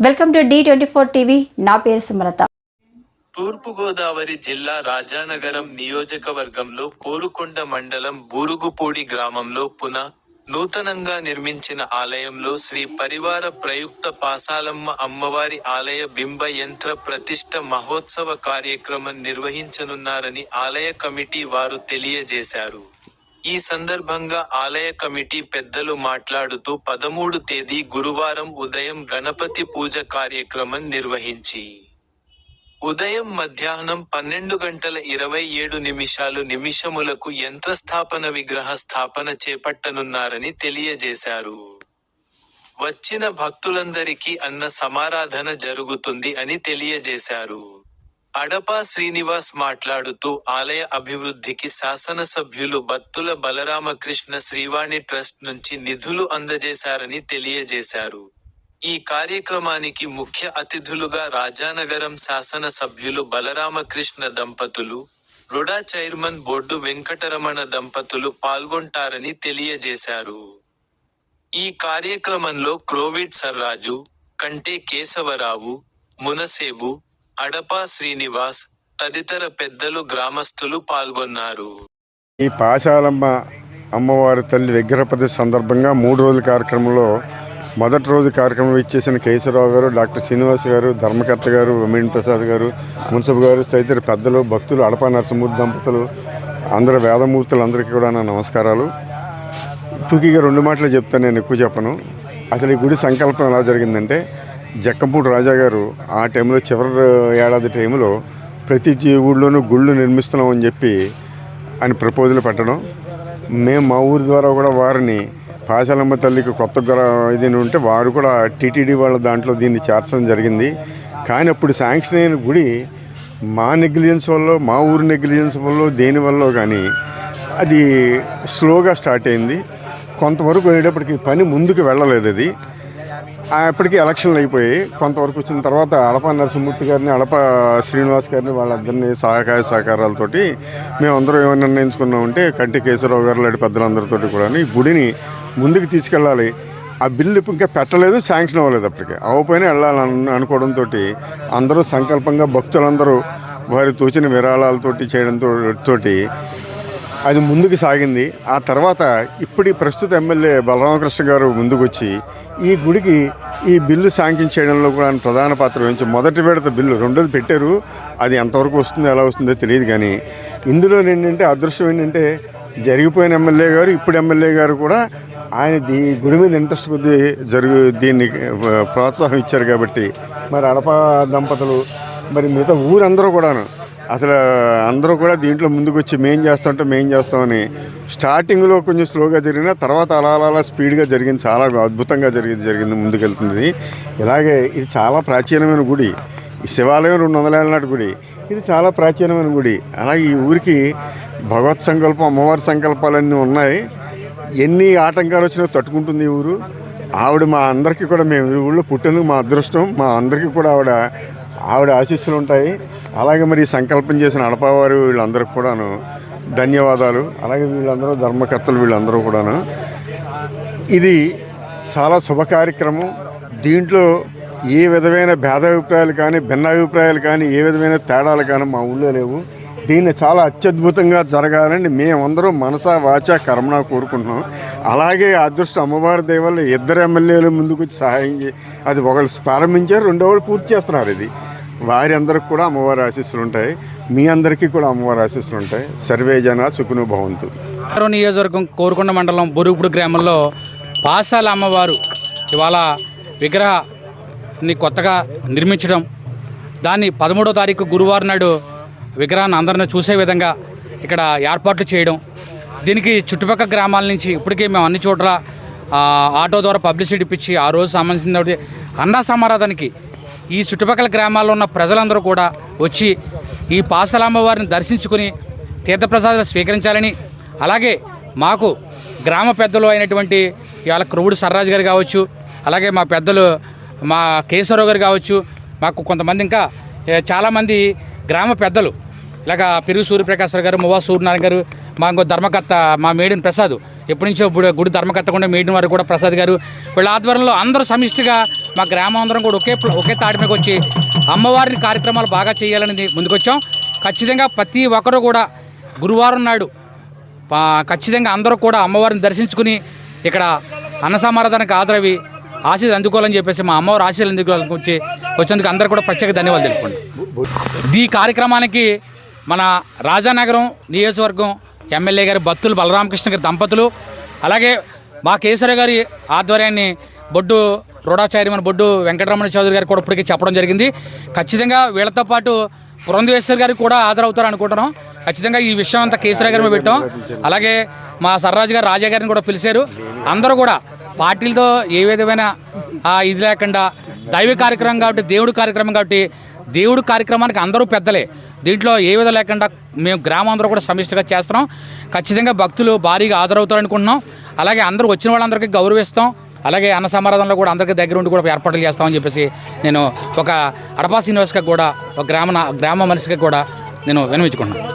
Welcome to the twenty four TV. నా పేరు సుమలత. తూర్పుగోదావరి జిల్లా రాజానగరం నియోజకవర్గంలో కోరుకొండ మండలం బూరుగుపూడి గ్రామంలో పున నూతనంగా నిర్మించిన ఆలయంలో శ్రీ పరివార ప్రయుక్త పాసాలమ్మ అమ్మవారి ఆలయ బింబ యంత్ర ప్రతిష్ట మహోత్సవ కార్యక్రమం నిర్వహించనున్నారని ఆలయ కమిటీ వారు తెలియజేశారు. ఈ సందర్భంగా ఆలయ కమిటీ పెద్దలు మాట్లాడుతూ పదమూడు తేదీ గురువారం ఉదయం గణపతి పూజ కార్యక్రమం నిర్వహించి ఉదయం మధ్యాహ్నం పన్నెండు గంటల ఇరవై ఏడు నిమిషాలు నిమిషములకు యంత్రస్థాపన విగ్రహ స్థాపన చేపట్టనున్నారని తెలియజేశారు. వచ్చిన భక్తులందరికీ అన్న సమారాధన జరుగుతుంది అని తెలియజేశారు. అడపా శ్రీనివాస్ మాట్లాడుతూ ఆలయ అభివృద్ధికి శాసనసభ్యులు బత్తుల బలరామకృష్ణ శ్రీవాణి ట్రస్ట్ నుంచి నిధులు అందజేశారని తెలియజేశారు. ఈ కార్యక్రమానికి ముఖ్య అతిథులుగా రాజానగరం శాసనసభ్యులు బలరామకృష్ణ దంపతులు రుడా చైర్మన్ బోర్డు వెంకటరమణ దంపతులు పాల్గొంటారని తెలియజేశారు. ఈ కార్యక్రమంలో క్రోవిడ్ సర్రాజు కంటే కేశవరావు మునసేబు అడపా శ్రీనివాస్ తదితర పెద్దలు గ్రామస్తులు పాల్గొన్నారు. ఈ పాశాలమ్మ అమ్మవారి తల్లి విగ్రహ ప్రదర్శన సందర్భంగా మూడు రోజుల కార్యక్రమంలో మొదటి రోజు కార్యక్రమం ఇచ్చేసిన కేశవరావు గారు డాక్టర్ శ్రీనివాస్ గారు ధర్మకర్త గారు రమేణ్ ప్రసాద్ గారు మున్సబ్ గారు తదితర పెద్దలు భక్తులు అడపా నరసింహూర్తి దంపతులు అందరు వేదమూర్తులు అందరికీ కూడా నా నమస్కారాలు. తూకిగా రెండు మాటలు చెప్తాను నేను ఎక్కువ చెప్పను. అసలు ఈ గుడి సంకల్పం ఎలా జరిగిందంటే జక్కంపూడి రాజా గారు ఆ టైంలో చివరి ఏడాది టైంలో ప్రతి జీ- ఊళ్ళోనూ గుళ్ళు నిర్మిస్తున్నామని చెప్పి ఆయన ప్రపోజల్ పెట్టడం. మేము మా ఊరి ద్వారా కూడా వారిని పాశాలమ్మ తల్లికి కొత్త ఇది ఉంటే వారు కూడా టీటీడీ వాళ్ళ దాంట్లో దీన్ని చేర్చడం జరిగింది. కానీ అప్పుడు శాంక్షన్ అయిన గుడి మా నెగ్లిజెన్స్ వల్ల మా ఊరి నెగ్లిజెన్స్ వల్ల దేనివల్ల కానీ అది స్లోగా స్టార్ట్ అయింది. కొంతవరకు వెళ్ళేటప్పటికి పని ముందుకు వెళ్ళలేదు అది. అప్పటికి ఎలక్షన్లు అయిపోయి కొంతవరకు వచ్చిన తర్వాత అడప నరసింహమూర్తి గారిని అడప శ్రీనివాస్ గారిని వాళ్ళందరినీ సహకార సహకారాలతోటి మేమందరం ఏమైనా నిర్ణయించుకున్నామంటే కంటి కేశవరావు గారు లాంటి పెద్దలందరితోటి కూడా ఈ గుడిని ముందుకు తీసుకెళ్ళాలి. ఆ బిల్లు ఇప్పుడు ఇంకా పెట్టలేదు శాంక్షన్ అవ్వలేదు అప్పటికి. అవ్వపోయినా వెళ్ళాలని అనుకోవడంతో అందరూ సంకల్పంగా భక్తులందరూ వారి తోచిన విరాళాలతోటి చేయడంతో తోటి అది ముందుకు సాగింది. ఆ తర్వాత ఇప్పటి ప్రస్తుత ఎమ్మెల్యే బలరామకృష్ణ గారు ముందుకొచ్చి ఈ గుడికి ఈ బిల్లు శాంక్షన్ చేయడంలో కూడా ప్రధాన పాత్ర వహించి మొదటి విడత బిల్లు రెండోది పెట్టారు. అది ఎంతవరకు వస్తుందో ఎలా వస్తుందో తెలియదు కానీ ఇందులో ఏంటంటే అదృష్టం ఏంటంటే జరిగిపోయిన ఎమ్మెల్యే గారు ఇప్పుడు ఎమ్మెల్యే గారు కూడా ఆయన దీ గుడి మీద ఇంట్రెస్ట్ కొద్ది జరుగు దీన్ని ప్రోత్సాహం ఇచ్చారు కాబట్టి మరి అడప దంపతులు మరి మిగతా ఊరందరూ కూడాను అసలు అందరూ కూడా దీంట్లో ముందుకు వచ్చి మేం చేస్తుంటే మేం చేస్తామని స్టార్టింగ్లో కొంచెం స్లోగా జరిగిన తర్వాత అలా అలా అలా స్పీడ్గా జరిగింది చాలా అద్భుతంగా జరిగింది జరిగింది ముందుకెళ్తుంది. ఇలాగే ఇది చాలా ప్రాచీనమైన గుడి. ఈ శివాలయం రెండు వందల ఏళ్ళ నాటి గుడి. ఇది చాలా ప్రాచీనమైన గుడి. అలాగే ఈ ఊరికి భగవత్ సంకల్పం అమ్మవారి సంకల్పాలన్నీ ఉన్నాయి. ఎన్ని ఆటంకాలు వచ్చినా తట్టుకుంటుంది ఈ ఊరు. ఆవిడ మా అందరికీ కూడా మేము ఊళ్ళో పుట్టేందుకు మా అదృష్టం. మా అందరికీ కూడా ఆవిడ ఆవిడ ఆశీస్సులు ఉంటాయి. అలాగే మరి సంకల్పం చేసిన అడపవారు వీళ్ళందరికీ కూడాను ధన్యవాదాలు. అలాగే వీళ్ళందరూ ధర్మకర్తలు వీళ్ళందరూ కూడాను. ఇది చాలా శుభ కార్యక్రమం. దీంట్లో ఏ విధమైన భేదాభిప్రాయాలు కానీ భిన్నాభిప్రాయాలు కానీ ఏ విధమైన తేడాలు కానీ మా ఊళ్ళో లేవు. దీన్ని చాలా అత్యద్భుతంగా జరగాలని మేమందరం మనసా వాచ కర్మణ కోరుకుంటున్నాం. అలాగే అదృష్ట అమ్మవారి దేవాలయ ఇద్దరు ఎమ్మెల్యేలు ముందుకు వచ్చి సహాయం అది ఒకళ్ళు ప్రారంభించారు రెండో వాళ్ళు పూర్తి చేస్తున్నారు ఇది. వారందరికి కూడా అమ్మవారి ఆశీస్సులు ఉంటాయి. మీ అందరికీ కూడా అమ్మవారి ఆశీస్సులు ఉంటాయి. సర్వే జన సుఖను భవంతు. ఆరో నియోజకవర్గం కోరుకొండ మండలం బొరుగుపుడు గ్రామంలో పాసాల అమ్మవారు ఇవాళ విగ్రహాన్ని కొత్తగా నిర్మించడం దాన్ని పదమూడో తారీఖు గురువారం నాడు విగ్రహాన్ని అందరిని చూసే విధంగా ఇక్కడ ఏర్పాట్లు చేయడం. దీనికి చుట్టుపక్కల గ్రామాల నుంచి ఇప్పటికే మేము అన్ని చోట్ల ఆటో ద్వారా పబ్లిసిటీ ఇప్పించి ఆ రోజు సంబంధించిన అన్నా సమారాధానికి ఈ చుట్టుపక్కల గ్రామాల్లో ఉన్న ప్రజలందరూ కూడా వచ్చి ఈ పాసలామ్మ దర్శించుకుని తీర్థప్రసాదాలు స్వీకరించాలని అలాగే మాకు గ్రామ పెద్దలు అయినటువంటి ఇవాళ క్రొవుడు సర్రాజు గారు కావచ్చు అలాగే మా పెద్దలు మా కేశవరావు గారు కావచ్చు మాకు కొంతమంది ఇంకా చాలామంది గ్రామ పెద్దలు ఇలాగ పెరుగు సూర్యప్రకాశ్వర గారు మువ్వా సూర్యనారాయణ గారు మా ఇంకో ధర్మకర్త మా మేడిన్ ప్రసాద్ ఎప్పటి నుంచో ఇప్పుడు గుడి ధర్మకర్తకుండా మీడియం వారు కూడా ప్రసాద్ గారు. వీళ్ళ ఆధ్వర్యంలో అందరూ సమిష్టిగా మా గ్రామం అందరం కూడా ఒకే ఒకే తాటి వచ్చి అమ్మవారిని కార్యక్రమాలు బాగా చేయాలని ముందుకొచ్చాం. ఖచ్చితంగా ప్రతి ఒక్కరూ కూడా గురువారం నాడు ఖచ్చితంగా అందరూ కూడా అమ్మవారిని దర్శించుకుని ఇక్కడ అన్న ఆదరవి హాజరవి ఆశీస్ అందుకోవాలని చెప్పేసి మా అమ్మవారు ఆశీస్సులు అందుకోవాలని వచ్చి వచ్చేందుకు అందరూ కూడా ప్రత్యేక ధన్యవాదాలు తెలుపుకోండి ఈ కార్యక్రమానికి మన రాజానగరం నియోజకవర్గం ఎమ్మెల్యే గారి భక్తులు బలరామకృష్ణ గారి దంపతులు అలాగే మా కేసరి గారి ఆధ్వర్యాన్ని బొడ్డు రోడాచారి మన బొడ్డు వెంకటరమణ చౌదరి గారు కూడా ఇప్పటికీ చెప్పడం జరిగింది. ఖచ్చితంగా వీళ్ళతో పాటు పురంధేశ్వర్ గారికి కూడా హాజరవుతారు అనుకుంటున్నాం. ఖచ్చితంగా ఈ విషయం అంతా కేసరి గారి పెట్టాం. అలాగే మా సర్రాజు గారు రాజా గారిని కూడా పిలిచారు. అందరూ కూడా పార్టీలతో ఏ విధమైన ఇది లేకుండా దైవ కార్యక్రమం కాబట్టి దేవుడి కార్యక్రమం కాబట్టి దేవుడి కార్యక్రమానికి అందరూ పెద్దలే. దీంట్లో ఏ విధం లేకుండా మేము గ్రామం అందరూ కూడా సమిష్టిగా చేస్తున్నాం. ఖచ్చితంగా భక్తులు భారీగా హాజరవుతారు అనుకుంటున్నాం అలాగే అందరూ వచ్చిన వాళ్ళందరికీ గౌరవిస్తాం. అలాగే అన్న సమారాధనలో కూడా అందరికీ దగ్గర ఉండి కూడా ఏర్పాట్లు చేస్తామని చెప్పేసి నేను ఒక అడపా శ్రీనివాస్గా కూడా ఒక గ్రామ గ్రామ మనిషిగా కూడా నేను వినవించుకుంటున్నాను